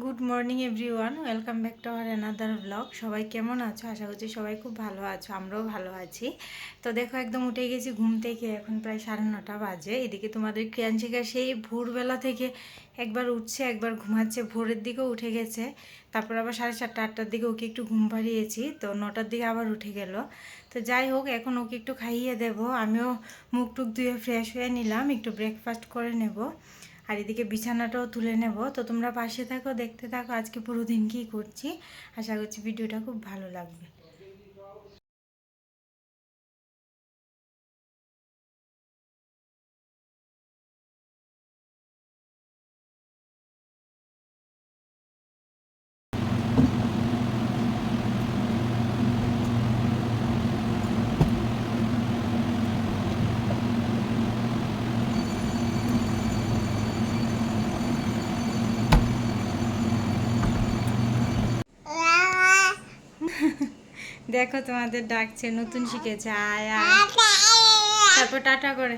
Good morning everyone welcome back to our another blog সবাই কেমন আছো? আশা করছি সবাই খুব ভালো আছো, আমরাও ভালো আছি। তো দেখো, একদম উঠে গেছি ঘুম থেকে, এখন প্রায় সাড়ে নটা বাজে। এদিকে তোমাদের ক্রিয়ান ক্রিয়াঞ্চিকা সেই ভোরবেলা থেকে একবার উঠছে, একবার ঘুমাচ্ছে, ভোরের দিকেও উঠে গেছে। তারপর আবার সাড়ে চারটা, আটটার দিকে ওকে একটু ঘুম পাড়িয়েছি, তো নটার দিকে আবার উঠে গেল। তো যাই হোক, এখন ওকে একটু খাইয়ে দেব। আমিও মুখ টুক ধুয়ে ফ্রেশ হয়ে নিলাম, একটু ব্রেকফাস্ট করে নেব। আর এদিকে বিছানাটাও তুলে নেব। তো তোমরা পাশে থাকো, দেখতে থাকো, আজকে পুরো দিন কী করছি। আশা করছি ভিডিওটা খুব ভালো লাগবে। দেখো তোমাদের ডাকছে নতুন শিখেছে আয় আয়। তারপর টাটা করে।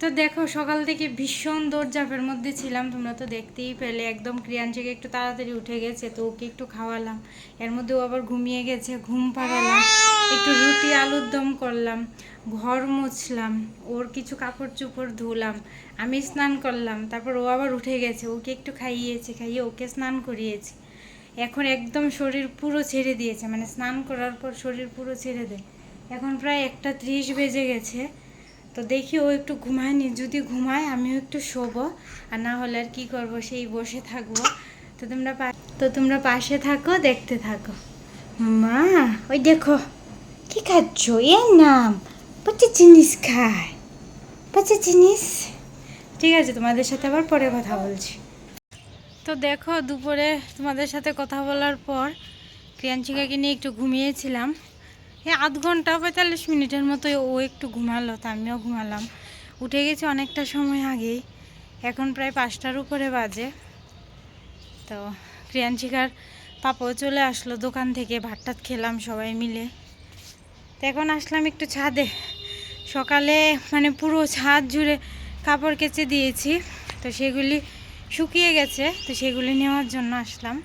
তো দেখো সকাল থেকে ভীষণ দৌড়ঝাঁপের মধ্যে ছিলাম তোমরা তো দেখতেই পেলে। একদম ক্রিয়াঞ্চিকে একটু তাড়াতাড়ি উঠে গেছে তো ওকে একটু খাওয়ালাম। এর মধ্যে ও আবার ঘুমিয়ে গেছে ঘুম পাড়ালাম। একটু রুটি আলুর দম করলাম ঘর মুছলাম ওর কিছু কাপড় চোপড় ধুলাম আমি স্নান করলাম। তারপর ও আবার উঠে গেছে ওকে একটু খাইয়েছে খাইয়ে ওকে স্নান করিয়েছি। এখন একদম শরীর পুরো ছেড়ে দিয়েছে মানে স্নান করার পর শরীর পুরো ছেড়ে দেয়। এখন প্রায় একটা ত্রিশ বেজে গেছে, তো দেখি ও একটু ঘুমায়নি। যদি ঘুমায়, আমিও একটু শোবো, আর না হলে আর কি করব, সেই বসে থাকব। তো তোমরা তো তোমরা পাশে থাকো, দেখতে থাকো। মা, ওই দেখো, কি খাচ্ছ? এর নাম, পচা জিনিস খায়। পচা জিনিস ঠিক আছে, তোমাদের সাথে আবার পরে কথা বলছি। তো দেখো, দুপুরে তোমাদের সাথে কথা বলার পর ক্রিয়াঞ্চিকাকে নিয়ে একটু ঘুমিয়েছিলাম। এই আধ ঘণ্টা পঁয়তাল্লিশ মিনিটের মতো ও একটু ঘুমালো, তা আমিও ঘুমালাম। উঠে গেছি অনেকটা সময় আগেই, এখন প্রায় পাঁচটার উপরে বাজে। তো ক্রিয়াঞ্চিকার পাপাও চলে আসলো দোকান থেকে, ভাতটাত খেলাম সবাই মিলে। তো এখন আসলাম একটু ছাদে। সকালে মানে পুরো ছাদ জুড়ে কাপড় কেচে দিয়েছি, তো সেগুলি শুকিয়ে গেছে, তো সেগুলি নেওয়ার জন্য আসলাম।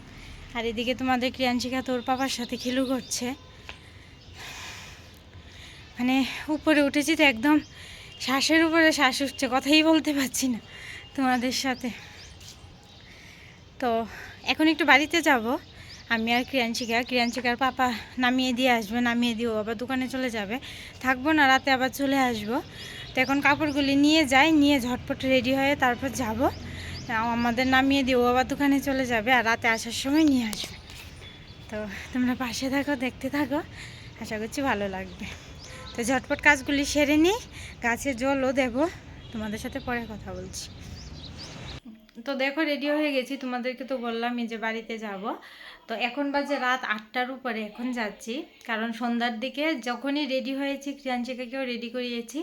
আর এদিকে তোমাদের ক্রিয়াঞ্চিকা তোর পাপার সাথে খেলু করছে। মানে উপরে উঠেছি তো একদম শ্বাসের উপরে শ্বাস উঠছে, কথাই বলতে পারছি না তোমাদের সাথে। তো এখন একটু বাড়িতে যাব, আমি আর ক্রিয়াঞ্চিকা ক্রিয়াঞ্চিকার পাপা নামিয়ে দিয়ে আসবে, নামিয়ে দিয়ে ও আবার দোকানে চলে যাবে। থাকব না, রাতে আবার চলে আসব। তো এখন কাপড়গুলি নিয়ে যাই, নিয়ে ঝটপট রেডি হয়ে তারপর যাব। আমাদের নামিয়ে দিয়ে ও আবার দোকানে চলে যাবে আর রাতে আসার সময় নিয়ে আসবে। তো তোমরা পাশে থাকো, দেখতে থাকো, আশা করছি ভালো লাগবে। তো ঝটপট কাজগুলি সেরে নিই, গাছে জলও দেবো, তোমাদের সাথে পরে কথা বলছি। তো দেখো রেডি হয়ে গেছি, তোমাদেরকে তো বললামই যে বাড়িতে যাব। তো এখন বাজে রাত আটটার উপরে, এখন যাচ্ছি। কারণ সন্ধ্যার দিকে যখনই রেডি হয়েছি, ক্রিয়াঞ্চিকাকেও রেডি করিয়েছি,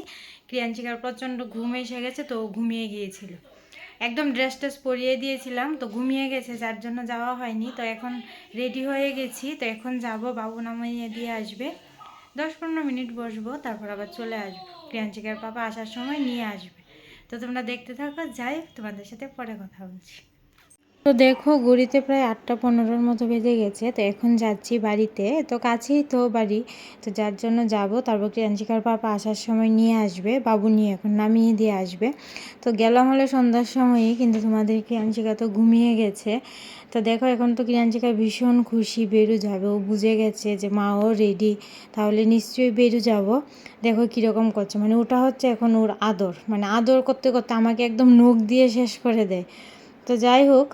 ক্রিয়াঞ্চিকার প্রচণ্ড ঘুম এসে গেছে, তো ঘুমিয়ে গিয়েছিল। একদম ড্রেস ট্রেস পরিয়ে দিয়েছিলাম, তো ঘুমিয়ে গেছে, যার জন্য যাওয়া হয়নি। তো এখন রেডি হয়ে গেছি, তো এখন যাব, বাবু নামাইয়ে দিয়ে আসবে। দশ পনেরো মিনিট বসবো, তারপর আবার চলে আসব। প্রিয়াঞ্চিকার পাপা আসার সময় নিয়ে আসবে। তো তোমরা দেখতে থাকো, যাই তোমাদের সাথে পরে কথা বলছি। তো দেখো, ঘড়িতে প্রায় আটটা পনেরোর মতো বেজে গেছে। তো এখন যাচ্ছি বাড়িতে। তো কাছেই তো বাড়ি। তো যার জন্য যাব। তারপর ক্রিয়াঞ্চিকার পাপা আসার সময় নিয়ে আসবে। বাবু নিয়ে এখন নামিয়ে দিয়ে আসবে। তো গেলাম হলে সন্ধ্যার সময়ই, কিন্তু তোমাদের ক্রিয়াঞ্চিকা তো ঘুমিয়ে গেছে। তো দেখো, এখন তো ক্রিয়াঞ্চিকা ভীষণ খুশি বেরু যাবে। ও বুঝে গেছে যে মাও রেডি তাহলে নিশ্চয়ই বেরু যাব। দেখো কীরকম করছে। মানে ওটা হচ্ছে এখন ওর আদর। মানে আদর করতে করতে আমাকে একদম নখ দিয়ে শেষ করে দেয়। তো যাই হোক,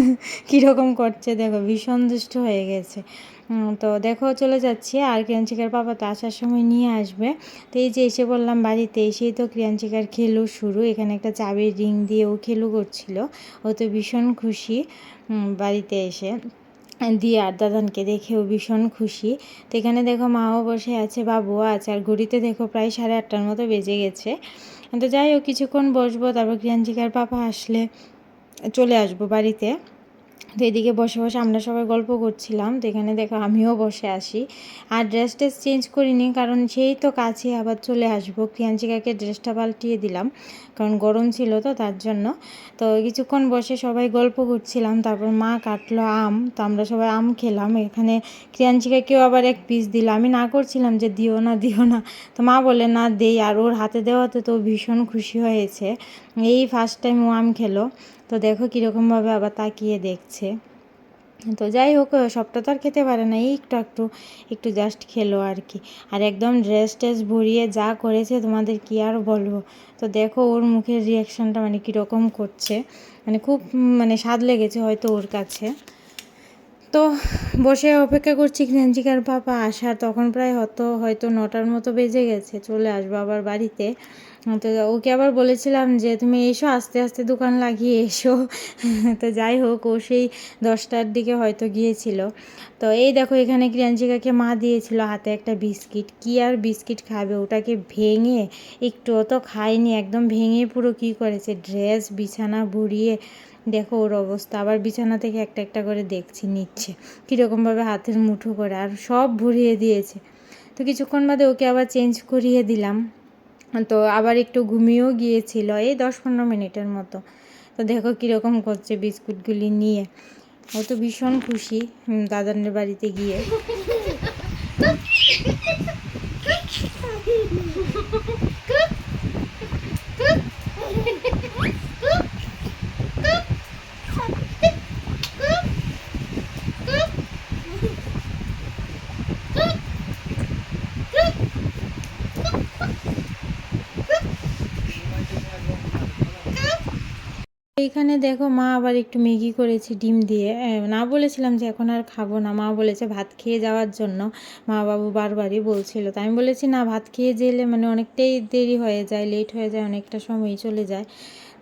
কীরকম করছে দেখো, ভীষণ দুষ্ট হয়ে গেছে। তো দেখো, চলে যাচ্ছি। আর ক্রিয়াঞ্চিকার বাবা তো আসার সময় নিয়ে আসবে। তো এই যে এসে বললাম বাড়িতে, এসেই তো ক্রিয়াঞ্চিকার খেলু শুরু। এখানে একটা চাবির রিং দিয়ে ও খেলু করছিল। ও তো ভীষণ খুশি বাড়িতে এসে। দিয়ে আর দাদানকে দেখেও ভীষণ খুশি। তো এখানে দেখো, মাও বসে আছে, বাবুও আছে। আর ঘড়িতে দেখো, প্রায় সাড়ে আটটার মতো বেজে গেছে। তো যাই হোক, কিছুক্ষণ বসবো, তারপর ক্রিয়াঞ্চিকার পাপা আসলে। চলে আসব বাড়িতে। তো এদিকে বসে বসে আমরা সবাই গল্প করছিলাম। তো এখানে দেখো আমিও বসে আসি আর ড্রেস টেস চেঞ্জ করিনি কারণ সেই তো কাছে আবার চলে আসব। ক্রিয়াঞ্চিকাকে ড্রেসটা পাল্টিয়ে দিলাম কারণ গরম ছিল তো তার জন্য। তো কিছুক্ষণ বসে সবাই গল্প করছিলাম। তারপর মা কাটলো আম। তো আমরা সবাই আম খেলাম। এখানে ক্রিয়াঞ্চিকাকেও আবার এক পিস দিল। আমি না করছিলাম যে দিও না দিও না। তো মা বলে, না, দেই। আর ওর হাতে দেওয়াতে তো ভীষণ খুশি হয়েছে। এই ফার্স্ট টাইম ওয়াম খেলো, তো দেখো কীরকমভাবে আবার তাকিয়ে দেখছে। তো যাই হোক সবটা তো আর খেতে পারে না, এই একটু একটু একটু জাস্ট খেলো আর কি। আর একদম ড্রেস ট্রেস ভরিয়ে যা করেছে তোমাদের কি আর বলব? তো দেখো ওর মুখের রিয়াকশানটা মানে কীরকম করছে। মানে খুব মানে স্বাদ লেগেছে হয়তো ওর কাছে। তো বসে অপেক্ষা করছি ক্রাঞ্চিকার পাপা আসার। তখন প্রায় হয়তো হয়তো নটার মতো বেজে গেছে, চলে আসব আবার বাড়িতে। তো ওকে আবার বলেছিলাম যে, তুমি এসো, আস্তে আস্তে দোকান লাগিয়ে এসো। তো যাই হোক, ও সেই দশটার দিকে হয়তো গিয়েছিল। তো এই দেখো, এখানে ক্রাঞ্চিকাকে মা দিয়েছিল হাতে একটা বিস্কিট। কি আর বিস্কিট খাবে? ওটাকে ভেঙে, একটুও তো খায়নি, একদম ভেঙে পুরো কি করেছে? ড্রেস, বিছানা, বুড়িয়ে দেখো ওর অবস্থা আবার বিছানা থেকে একটা একটা করে দেখছি নিচ্ছে কীরকমভাবে হাতের মুঠো করে আর সব ভরিয়ে দিয়েছে তো কিছুক্ষণ বাদে ওকে আবার চেঞ্জ করিয়ে দিলাম তো আবার একটু ঘুমিয়েও গিয়েছিল এই দশ পনেরো মিনিটের মতো তো দেখো কীরকম করছে বিস্কুটগুলি নিয়ে ও তো ভীষণ খুশি দাদানের বাড়িতে গিয়ে এইখানে দেখো মা আবার একটু ম্যাগি করেছে, ডিম দিয়ে। না বলেছিলাম যে এখন আর খাব না, মা বলেছে ভাত খেয়ে যাওয়ার জন্য। মা বাবু বারবারই বলছিল। তাই আমি বলেছি, না, ভাত খেয়ে যেলে মানে অনেকটাই দেরি হয়ে যায় লেট হয়ে যায়, অনেকটা সময় চলে যায়।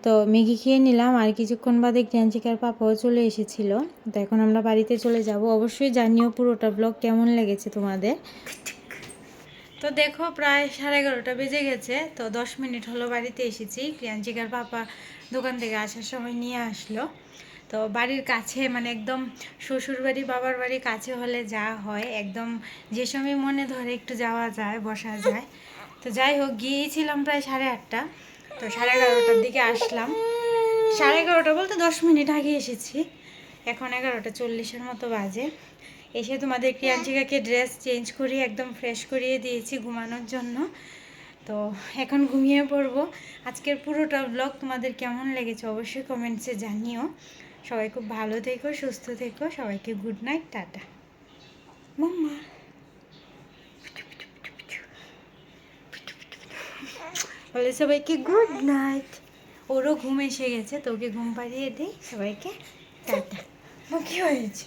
তো ম্যাগি খেয়ে নিলাম, আর কিছুক্ষণ বাদে ক্রাঞ্চিকার পাপাও চলে এসেছিল। তো এখন আমরা বাড়িতে চলে যাব। অবশ্যই জানিও পুরোটা ব্লগ কেমন লেগেছে তোমাদের। তো দেখো প্রায় সাড়ে এগারোটা বেজে গেছে, তো দশ মিনিট হলো বাড়িতে এসেছি। ক্রিয়াঞ্চিকার পাপা দোকান থেকে আসার সময় নিয়ে আসলো। তো বাড়ির কাছে মানে একদম শ্বশুর বাড়ি বাবার বাড়ি কাছে হলে যা হয়, একদম যে সময় মনে ধরে একটু যাওয়া যায়, বসা যায়। তো যাই হোক, গিয়েছিলাম প্রায় সাড়ে আটটা। তো সাড়ে এগারোটার দিকে আসলাম। সাড়ে এগারোটা বলতে দশ মিনিট আগে এসেছি। এখন এগারোটা চল্লিশের মতো বাজে। এসে তোমাদের ক্রিয়াঞ্চিকাকে ড্রেস চেঞ্জ করিয়ে, একদম ফ্রেশ করিয়ে দিয়েছি ঘুমানোর জন্য। তো এখন ঘুমিয়ে পড়ব। আজকের পুরোটা ব্লগ তোমাদের কেমন লেগেছে অবশ্যই কমেন্টসে জানিও। সবাই খুব ভালো থেকো, সুস্থ থেকো, সবাইকে গুড নাইট টাটা। মাম্মা। বলে সবাইকে গুড নাইট ওরও ঘুম এসে গেছে, তোকে ঘুম পাড়িয়ে দিই। সবাইকে টাটা। কি হয়েছে?